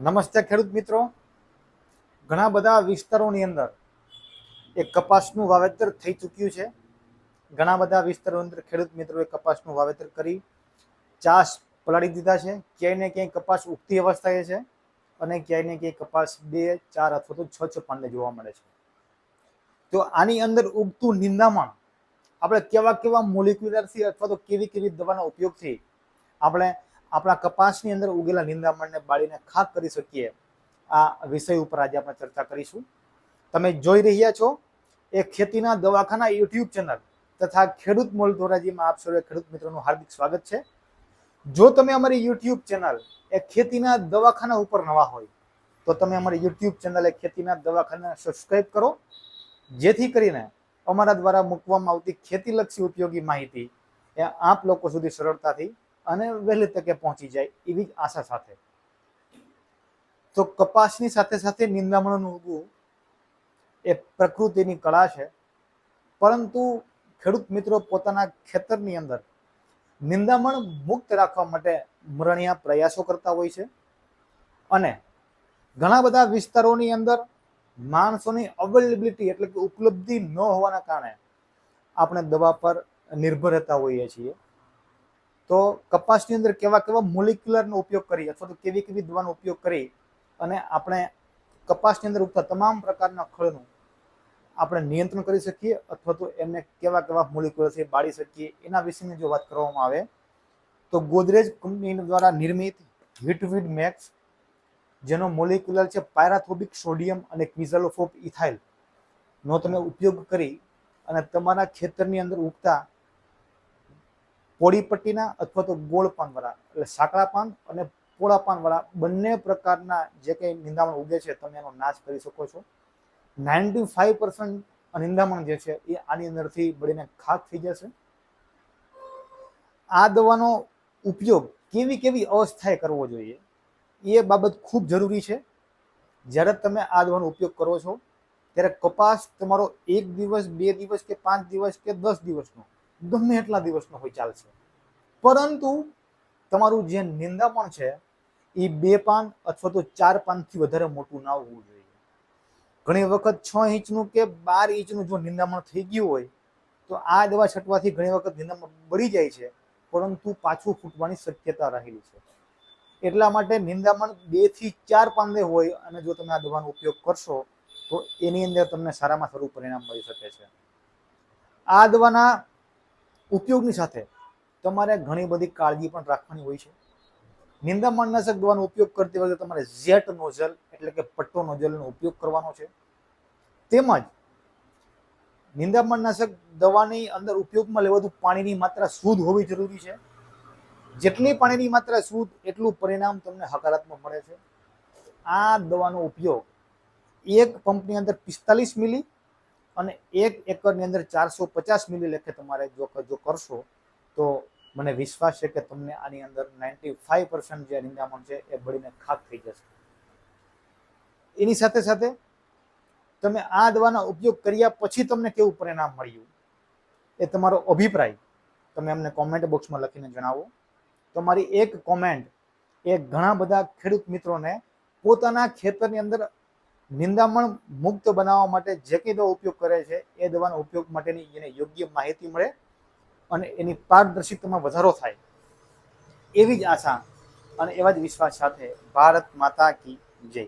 નમસ્તે ખેડૂત મિત્રો. ઘણા બધા વિસ્તારોની અંદર એ કપાસનું વાવેતર થઈ ચૂક્યું છે. ઘણા બધા વિસ્તારોની અંદર ખેડૂત મિત્રોએ કપાસનું વાવેતર કરી ચાસ પલાળી દીધા છે. ક્યાંય ને ક્યાંય કપાસ ઉગતી અવસ્થાએ છે અને ક્યાંય ને ક્યાંય કપાસ બે, ચાર અથવા તો છ છ પાંદે જોવા મળે છે. તો આની અંદર ઉગતું નિંદામણ આપણે કેવા કેવા મોલિક્યુલરથી અથવા તો કેવી કેવી દવાના ઉપયોગથી આપણે આપણા કપાસની અંદર ઉગેલા નિંદામણને બાળીને ખાક કરી શકીએ. આ વિષય ઉપર આજે આપણે ચર્ચા કરીશું. તમે જોઈ રહ્યા છો, એ ખેતીના દવાખાના યુટ્યુબ ચેનલ તથા ખેડૂત મોલ ધોરાજીમાં આપ સૌએ ખેડૂત મિત્રોનું હાર્દિક સ્વાગત છે. જો તમે અમારી યુટ્યુબ ચેનલ એ ખેતીના દવાખાના ઉપર નવા હોય, તો તમે અમારી યુટ્યુબ ચેનલ એ ખેતીના દવાખાના સબસ્ક્રાઈબ કરો. જેથી કરીને અમારા દ્વારા મૂકવામાં આવતી ખેતીલક્ષી ઉપયોગી માહિતી એ આપ લોકો સુધી સરળતાથી અને વહેલી તકે પહોંચી જાય એવી જ આશા સાથે. તો કપાસની સાથે સાથે નિંદામણોનું ઉગવું એ પ્રકૃતિની કળા છે. પરંતુ ખેડૂત મિત્રો પોતાના ખેતરની અંદર નિંદામણ મુક્ત રાખવા માટે મરણિયા પ્રયાસો કરતા હોય છે. અને ઘણા બધા વિસ્તારોની અંદર માણસોની અવેલેબિલિટી એટલે કે ઉપલબ્ધિ ન હોવાના કારણે આપણે દવા પર નિર્ભર રહેતા હોઈએ છીએ. તો કપાસની અંદર કેવા કેવા મોલિક્યુલરનો ઉપયોગ કરી અથવા તો કેવી કેવી દવાનો ઉપયોગ કરી અને આપણે કપાસની અંદર ઉગતા તમામ પ્રકારના ખળનું આપણે નિયંત્રણ કરી શકીએ અથવા તો એમને કેવા કેવા મોલિક્યુલરથી બાળી શકીએ એના વિશેની જો વાત કરવામાં આવે તો ગોદરેજ કંપની દ્વારા નિર્મિત હિટવીડ મેક્સ જેનો મોલિક્યુલર છે પાયરાથોબિક સોડિયમ અને ક્વિઝાલોફોપ ઇથાઇલ નો તમે ઉપયોગ કરી અને તમારા ખેતરની અંદર ઉગતા પોળી પટ્ટીના અથવા તો ગોળ પાનવાળા એટલે સાંકડા પાન અને પોળા પાનવાળા બંને પ્રકારના જે કંઈ નિંદામણ ઉગે છે, તમે એનો નાશ કરી શકો છો. નાઇન્ટી ફાઈવ પર્સન્ટ નિંદામણ જે છે, એ આની અંદરથી બળીને ખાક થઈ જશે. આ દવાનો ઉપયોગ કેવી કેવી અવસ્થાએ કરવો જોઈએ, એ બાબત ખૂબ જરૂરી છે. જ્યારે તમે આ દવાનો ઉપયોગ કરો છો, ત્યારે કપાસ તમારો એક દિવસ, બે દિવસ કે પાંચ દિવસ કે દસ દિવસનો ગમે એટલા દિવસનો હોય ચાલશે. પરંતુ તમારું જે નિંદામણ છે, એ બે પાન અથવા તો ચાર પાનથી વધારે મોટું ના હોવું જોઈએ. ઘણી વખત છ ઇંચનું કે બાર ઇંચનું જો નિંદામણ થઈ ગયું હોય, તો આ દવા છટવાથી ઘણી વખત નિંદામણ બળી જાય છે, પરંતુ પાછું ફૂટવાની શક્યતા રહેલી છે. એટલા માટે નિંદામણ બેથી ચાર પાંદે હોય અને જો તમે આ દવાનો ઉપયોગ કરશો, તો એની અંદર તમને સારામાં સારું પરિણામ મળી શકે છે. આ દવાના ઉપયોગની સાથે તમારે ઘણી બધી કાળજી પણ રાખવાની હોય છે. નિંદામણનાશક દવાનો ઉપયોગ કરતી વખતે તમારે ઝેટ નોઝલ એટલે કે પટ્ટો નોઝલનો ઉપયોગ કરવાનો છે. તેમજ નિંદામણનાશક દવાની અંદર ઉપયોગમાં લેવાતું પાણીની માત્રા શુદ્ધ હોવી જરૂરી છે. જેટલી પાણીની માત્રા શુદ્ધ, એટલું પરિણામ તમને હકારાત્મક મળે છે. આ દવાનો ઉપયોગ એક પંપની અંદર પિસ્તાલીસ મિલી અને એક એકરની અંદર ચારસો પચાસ મિલી લેખે તમારે જો જો કરશો, તો મને વિશ્વાસ છે કે તમને આની અંદર નાઇન્ટી ફાઈવ પર્સન્ટ જે નિંદામણ છે એ બળીને ખાક થઈ જશે. એની સાથે સાથે તમે આ દવાના ઉપયોગ કર્યા પછી તમને કેવું પરિણામ મળ્યું? એ તમારો અભિપ્રાય તમે અમને કોમેન્ટ બોક્સમાં લખીને જણાવો. તમારી એક કોમેન્ટ એ ઘણા બધા ખેડૂત મિત્રોને પોતાના ખેતરની અંદર નિંદામણ મુક્ત બનાવવા માટે જે કંઈ દવા ઉપયોગ કરે છે, એ દવાનો ઉપયોગ માટેની એને યોગ્ય માહિતી મળે અને એની પારદર્શિતામાં વધારો થાય. એવી જ આશા અને એવા જ વિશ્વાસ સાથે ભારત માતા કી જય.